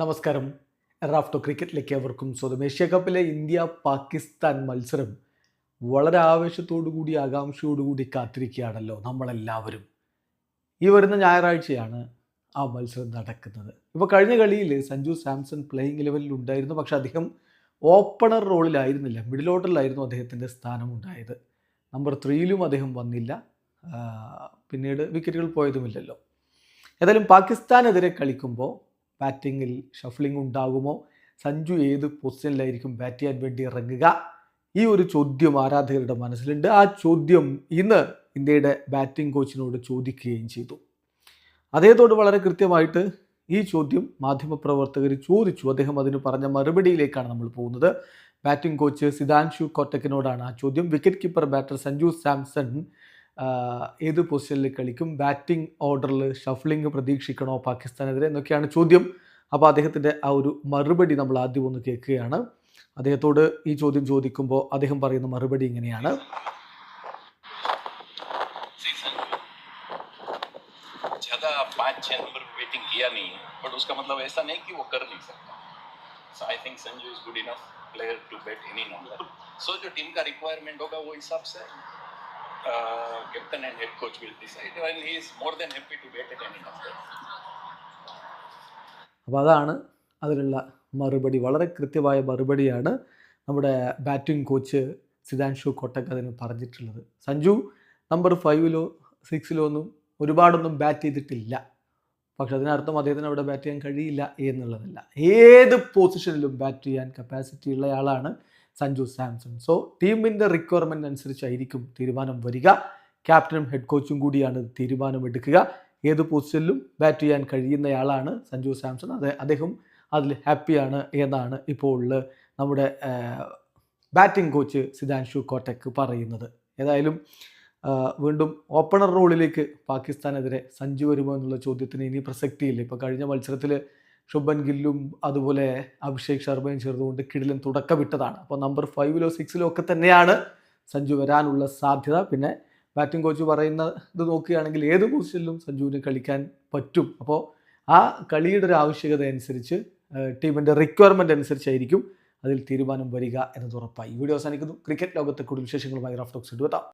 നമസ്കാരം. റാഫ്റ്റോ ക്രിക്കറ്റിലേക്ക് അവർക്കും സ്വന്തം ഏഷ്യ കപ്പിലെ ഇന്ത്യ പാകിസ്ഥാൻ മത്സരം വളരെ ആവേശത്തോടു കൂടി ആകാംക്ഷയോടു കൂടി കാത്തിരിക്കുകയാണല്ലോ നമ്മളെല്ലാവരും. ഈ വരുന്ന ഞായറാഴ്ചയാണ് ആ മത്സരം നടക്കുന്നത്. ഇപ്പോൾ കഴിഞ്ഞ കളിയിൽ സഞ്ജു സാംസൺ പ്ലേയിങ് ലെവലിൽ ഉണ്ടായിരുന്നു. പക്ഷെ അദ്ദേഹം ഓപ്പണർ റോളിലായിരുന്നില്ല മിഡിൽ ഓർഡറിലായിരുന്നു അദ്ദേഹത്തിന്റെ സ്ഥാനം ഉണ്ടായത്. നമ്പർ ത്രീയിലും അദ്ദേഹം വന്നില്ല. പിന്നീട് വിക്കറ്റുകൾ പോയതുമില്ലല്ലോ. ഏതായാലും പാകിസ്ഥാനെതിരെ കളിക്കുമ്പോൾ ബാറ്റിങ്ങിൽ ഷഫ്ലിംഗ് ഉണ്ടാകുമോ? സഞ്ജു ഏത് പൊസിഷനിലായിരിക്കും ബാറ്റ് ചെയ്യാൻ വേണ്ടി ഇറങ്ങുക? ഈ ഒരു ചോദ്യം ആരാധകരുടെ മനസ്സിലുണ്ട്. ആ ചോദ്യം ഇന്ന് ഇന്ത്യയുടെ ബാറ്റിംഗ് കോച്ചിനോട് ചോദിക്കുകയും ചെയ്തു. അദ്ദേഹത്തോട് വളരെ കൃത്യമായിട്ട് ഈ ചോദ്യം മാധ്യമപ്രവർത്തകർ ചോദിച്ചു. അദ്ദേഹം അതിന് പറഞ്ഞ മറുപടിയിലേക്കാണ് നമ്മൾ പോകുന്നത്. ബാറ്റിംഗ് കോച്ച് സിതാൻഷു കോട്ടക്കിനോടാണ് ആ ചോദ്യം. Wicket keeper batter Sanju Samson ഏത് പൊസിഷനിൽ കളിക്കും ബാറ്റിംഗ് ഓർഡറിൽ ഷഫ്ലിംഗ് പ്രതീക്ഷിക്കണോ പാകിസ്ഥാനെതിരെ എന്നൊക്കെയാണ് ചോദ്യം അപ്പോൾ അദ്ദേഹത്തിൻ്റെ ആ ഒരു മറുപടി നമ്മൾ ആദ്യം ഒന്ന് കേൾക്കുകയാണ് അദ്ദേഹത്തോട് ഈ ചോദ്യം ചോദിക്കുമ്പോൾ അദ്ദേഹം പറയുന്ന മറുപടി ഇങ്ങനെയാണ് सी संजू ज्यादा पाँच छह नंबर पे बैटिंग किया नहीं है बट उसका मतलब ऐसा नहीं कि वो कर नहीं सकता so I think Sanju is good enough player to bat any number so जो टीम का रिक्वायरमेंट होगा वो हिसाब से uh, captain and head coach will decide, and he is more than happy to wait at any number. അപ്പോൾ അതാണ് അതിലുള്ള മറുപടി. വളരെ കൃത്യമായ മറുപടിയാണ് നമ്മുടെ ബാറ്റിംഗ് കോച്ച് സിതാൻഷു കൊട്ടക് അതിന് പറഞ്ഞിട്ടുള്ളത്. സഞ്ജു നമ്പർ ഫൈവിലോ സിക്സിലോ ഒന്നും ഒരുപാടൊന്നും ബാറ്റ് ചെയ്തിട്ടില്ല. പക്ഷെ അതിനർത്ഥം അദ്ദേഹത്തിന് അവിടെ ബാറ്റ് ചെയ്യാൻ കഴിയില്ല എന്നുള്ളതല്ല. ഏത് പൊസിഷനിലും ബാറ്റ് ചെയ്യാൻ കപ്പാസിറ്റി ഉള്ളയാളാണ് സഞ്ജു സാംസൺ. സോ ടീമിന്റെ റിക്വയർമെന്റ് അനുസരിച്ചായിരിക്കും തീരുമാനം വരിക. ക്യാപ്റ്റനും ഹെഡ് കോച്ചും കൂടിയാണ് തീരുമാനമെടുക്കുക ഏത് പൊസിഷനിലും ബാറ്റ് ചെയ്യാൻ കഴിയുന്നയാളാണ് സഞ്ജു സാംസൺ. അത് അദ്ദേഹം അതിൽ ഹാപ്പിയാണ് എന്നാണ് ഇപ്പോൾ നമ്മുടെ ബാറ്റിംഗ് കോച്ച് സിദാൻഷു കോട്ടക്ക് പറയുന്നത്. ഏതായാലും വീണ്ടും ഓപ്പണർ റോളിലേക്ക് പാകിസ്ഥാനെതിരെ സഞ്ജു വരുമോ എന്നുള്ള ചോദ്യത്തിന് ഇനി പ്രസക്തിയില്ല. ഇപ്പോൾ കഴിഞ്ഞ മത്സരത്തിൽ ശുഭൻ ഗില്ലും അതുപോലെ അഭിഷേക് ശർമ്മയും ചേർന്നുകൊണ്ട് കിടിലൻ തുടക്കമിട്ടതാണ്. അപ്പോൾ നമ്പർ ഫൈവിലോ സിക്സിലോ ഒക്കെ തന്നെയാണ് സഞ്ജു വരാനുള്ള സാധ്യത. പിന്നെ ബാറ്റിംഗ് കോച്ച് പറയുന്ന ഇത് നോക്കുകയാണെങ്കിൽ ഏത് പൊസിഷനിലും സഞ്ജുവിന് കളിക്കാൻ പറ്റും. അപ്പോൾ ആ കളിയുടെ ഒരു ആവശ്യകത അനുസരിച്ച് ടീമിന്റെ റിക്വയർമെന്റ് അനുസരിച്ചായിരിക്കും അതിൽ തീരുമാനം വരിക എന്നത് ഉറപ്പായി. വീഡിയോ അവസാനിക്കുന്നു. ക്രിക്കറ്റ് ലോകത്തെ കൂടുതൽ വിശേഷങ്ങളുമായി റാഫ്റ്റോക്സ് എടുത്താം